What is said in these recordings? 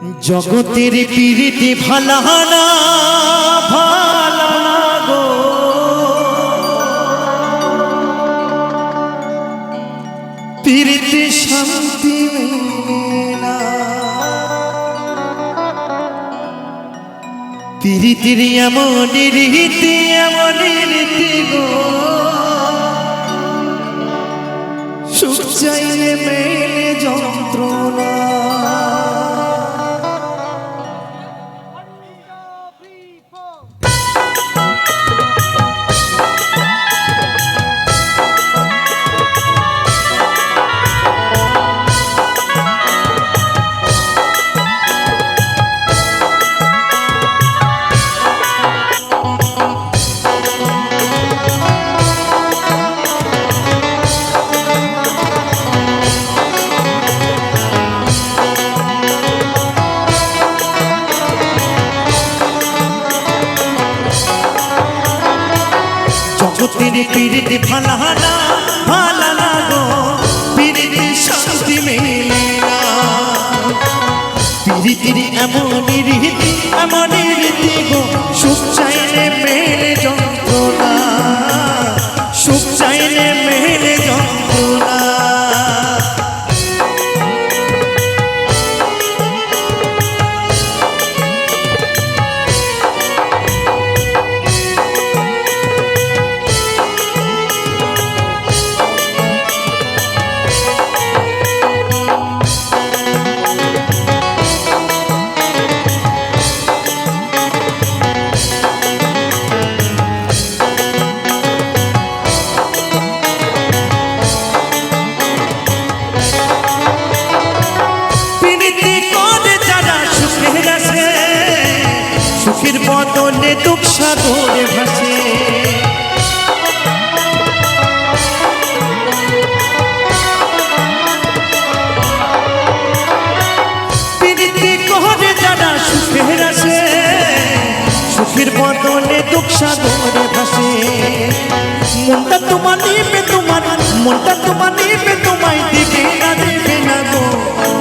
জগতের পিড়িতে ভালানা ভালানা গো। পিড়িতে শান্তি পিড়িতির এমন রীতি এমন রীতি গো। সুখ চাইলে মেলে যন্ত্রণা। জগতের পিড়িতে ফালানা ফালানা গো পিড়িতে শান্তি মেলে না। পিড়িতির এমন রীতি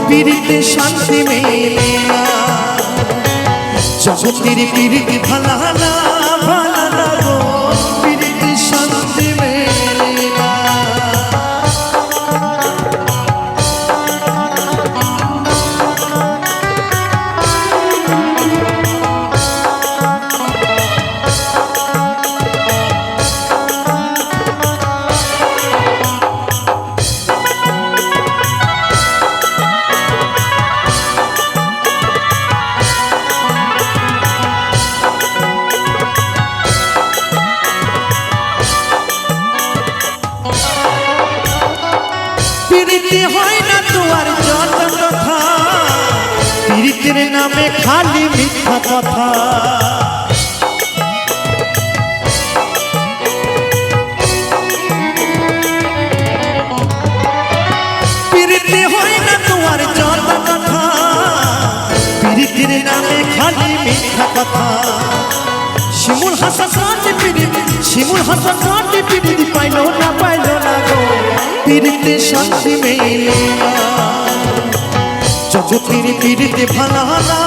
পিড়িতি শান্তি মেলে না। জগতের পিড়িতে পিড়িতে হয় না তোমার যত কথা। পিড়িতের নামে খালি মিথ্যা কথা। শিমুল হাসা কাটে পিড়িত শিমুল হাসা কাটে পিড়িত পাইলো না পাইলো পিড়িতে শান্তি মেলে না তীর পিড়িতে ভালা না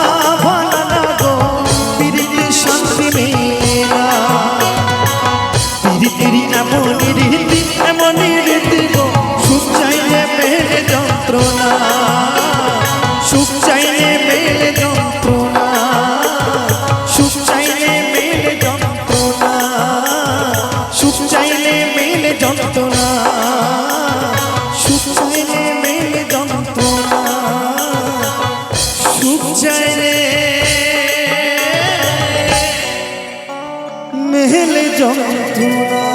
যন্ত্রণা